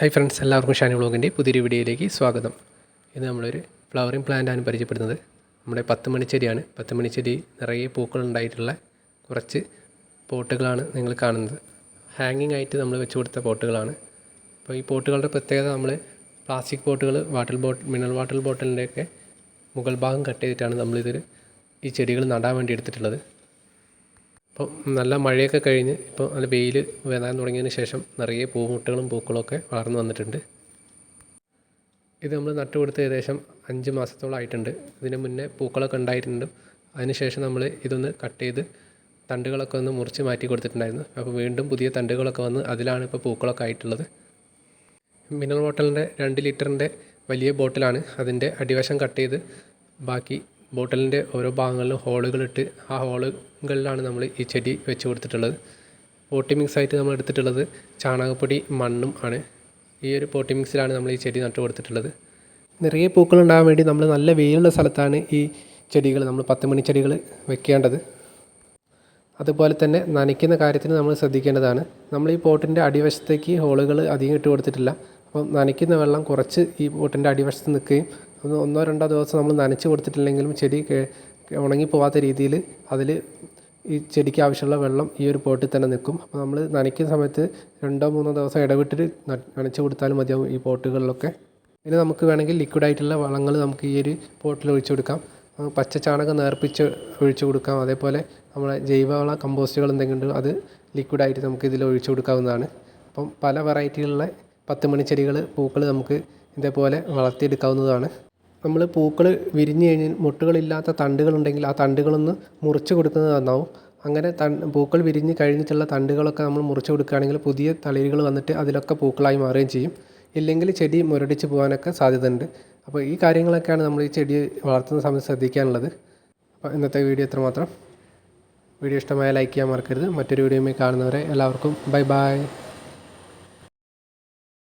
Hi friends എല്ലാവർക്കും ഷാനി വ്ളോഗിന്റെ പുതിയൊരു വീഡിയോയിലേക്ക് സ്വാഗതം. ഇത് നമ്മളൊരു ഫ്ലവറിങ് പ്ലാന്റാണ് പരിചയപ്പെടുന്നത്. നമ്മുടെ പത്ത് മണിച്ചെടിയാണ് പത്ത് മണിച്ചെടി നിറയെ പൂക്കൾ ഉണ്ടായിട്ടുള്ള കുറച്ച് പോട്ടുകളാണ് നിങ്ങൾ കാണുന്നത്. ഹാങ്ങിങ് ആയിട്ട് നമ്മൾ വെച്ച് കൊടുത്ത പോട്ടുകളാണ്. അപ്പോൾ ഈ പോട്ടുകളുടെ പ്രത്യേകത നമ്മൾ പ്ലാസ്റ്റിക് പോട്ടുകൾ വാട്ടർ ബോട്ട് മിനറൽ വാട്ടർ ബോട്ടിലിന്റെയൊക്കെ മുകൾ ഭാഗം കട്ട് ചെയ്തിട്ടാണ് നമ്മളിതിൽ ഈ ചെടികൾ നടാൻ വേണ്ടി എടുത്തിട്ടുള്ളത്. അപ്പോൾ നല്ല മഴയൊക്കെ കഴിഞ്ഞ് ഇപ്പോൾ നല്ല വെയിൽ വരാൻ തുടങ്ങിയതിന് ശേഷം നിറയെ പൂമുട്ടകളും പൂക്കളൊക്കെ വളർന്നു വന്നിട്ടുണ്ട്. ഇത് നമ്മൾ നട്ടുകൊടുത്ത് ഏകദേശം അഞ്ച് മാസത്തോളം ആയിട്ടുണ്ട്. ഇതിന് മുന്നേ പൂക്കളൊക്കെ ഉണ്ടായിട്ടുണ്ട്. അതിനുശേഷം നമ്മൾ ഇതൊന്ന് കട്ട് ചെയ്ത് തണ്ടുകളൊക്കെ ഒന്ന് മുറിച്ച് മാറ്റി കൊടുത്തിട്ടുണ്ടായിരുന്നു. അപ്പോൾ വീണ്ടും പുതിയ തണ്ടുകളൊക്കെ വന്ന് അതിലാണ് ഇപ്പോൾ പൂക്കളൊക്കെ ആയിട്ടുള്ളത്. മിനറൽ ബോട്ടലിന്റെ രണ്ട് ലിറ്ററിന്റെ വലിയ ബോട്ടിലാണ് അതിന്റെ അടിവശം കട്ട് ചെയ്ത് ബാക്കി ബോട്ടലിന്റെ ഓരോ ഭാഗങ്ങളിലും ഹോളുകളിട്ട് ആ ഹോളുകളിലാണ് നമ്മൾ ഈ ചെടി വെച്ച് കൊടുത്തിട്ടുള്ളത്. പോട്ടി മിക്സ് ആയിട്ട് നമ്മൾ എടുത്തിട്ടുള്ളത് ചാണകപ്പൊടി മണ്ണും ആണ്. ഈ ഒരു പോട്ടി മിക്സിലാണ് നമ്മൾ ഈ ചെടി നട്ടു കൊടുത്തിട്ടുള്ളത്. നിറയെ പൂക്കൾ ഉണ്ടാകാൻ വേണ്ടി നമ്മൾ നല്ല വെയിലുള്ള സ്ഥലത്താണ് ഈ ചെടികൾ നമ്മൾ പത്ത് മണി ചെടികൾ വെക്കേണ്ടത്. അതുപോലെ തന്നെ നനയ്ക്കുന്ന കാര്യത്തിന് നമ്മൾ ശ്രദ്ധിക്കേണ്ടതാണ്. നമ്മൾ ഈ പോട്ടിന്റെ അടിവശത്തേക്ക് ഹോളുകൾ അധികം ഇട്ട് കൊടുത്തിട്ടില്ല. അപ്പം നനയ്ക്കുന്ന വെള്ളം കുറച്ച് ഈ പോട്ടിന്റെ അടിവശത്ത് നിൽക്കുകയും ഒന്ന് ഒന്നോ രണ്ടോ ദിവസം നമ്മൾ നനച്ച് കൊടുത്തിട്ടില്ലെങ്കിലും ചെടി ഉണങ്ങിപ്പോവാത്ത ഉണങ്ങി പോവാത്ത രീതിയിൽ അതിൽ ഈ ചെടിക്ക് ആവശ്യമുള്ള വെള്ളം ഈ ഒരു പോട്ടിൽ തന്നെ നിൽക്കും. അപ്പോൾ നമ്മൾ നനയ്ക്കുന്ന സമയത്ത് രണ്ടോ മൂന്നോ ദിവസം ഇടവിട്ടിട്ട് നനച്ച് കൊടുത്താലും മതിയാവും ഈ പോട്ടുകളിലൊക്കെ. പിന്നെ നമുക്ക് വേണമെങ്കിൽ ലിക്വിഡായിട്ടുള്ള വളങ്ങൾ നമുക്ക് ഈ ഒരു പോട്ടിൽ ഒഴിച്ചു കൊടുക്കാം. പച്ച ചാണകം നേർപ്പിച്ച് ഒഴിച്ചു കൊടുക്കാം. അതേപോലെ നമ്മളെ ജൈവവള കമ്പോസ്റ്റുകൾ എന്തെങ്കിലും ഉണ്ട് അത് ലിക്വിഡായിട്ട് നമുക്ക് ഇതിൽ ഒഴിച്ചു കൊടുക്കാവുന്നതാണ്. അപ്പം പല വെറൈറ്റികളിലെ പത്ത് മണി ചെടികൾ പൂക്കൾ നമുക്ക് ഇതേപോലെ വളർത്തിയെടുക്കാവുന്നതാണ്. നമ്മൾ പൂക്കൾ വിരിഞ്ഞു കഴിഞ്ഞ് മുട്ടുകളില്ലാത്ത തണ്ടുകളുണ്ടെങ്കിൽ ആ തണ്ടുകളൊന്ന് മുറിച്ച് കൊടുക്കുന്നത് നന്നാവും. അങ്ങനെ പൂക്കൾ വിരിഞ്ഞ് കഴിഞ്ഞിട്ടുള്ള തണ്ടുകളൊക്കെ നമ്മൾ മുറിച്ച് കൊടുക്കുകയാണെങ്കിൽ പുതിയ തളിരുകൾ വന്നിട്ട് അതിലൊക്കെ പൂക്കളായി മാറുകയും ചെയ്യും. ഇല്ലെങ്കിൽ ചെടി മുരടിച്ച് പോകാനൊക്കെ സാധ്യതയുണ്ട്. അപ്പോൾ ഈ കാര്യങ്ങളൊക്കെയാണ് നമ്മൾ ഈ ചെടി വളർത്തുന്ന സമയത്ത് ശ്രദ്ധിക്കാനുള്ളത്. അപ്പോൾ ഇന്നത്തെ വീഡിയോ ഇത്രമാത്രം. വീഡിയോ ഇഷ്ടമായ ലൈക്ക് ചെയ്യാൻ മറക്കരുത്. മറ്റൊരു വീഡിയോയുമായി കാണുന്നവരെ എല്ലാവർക്കും ബൈ ബൈ.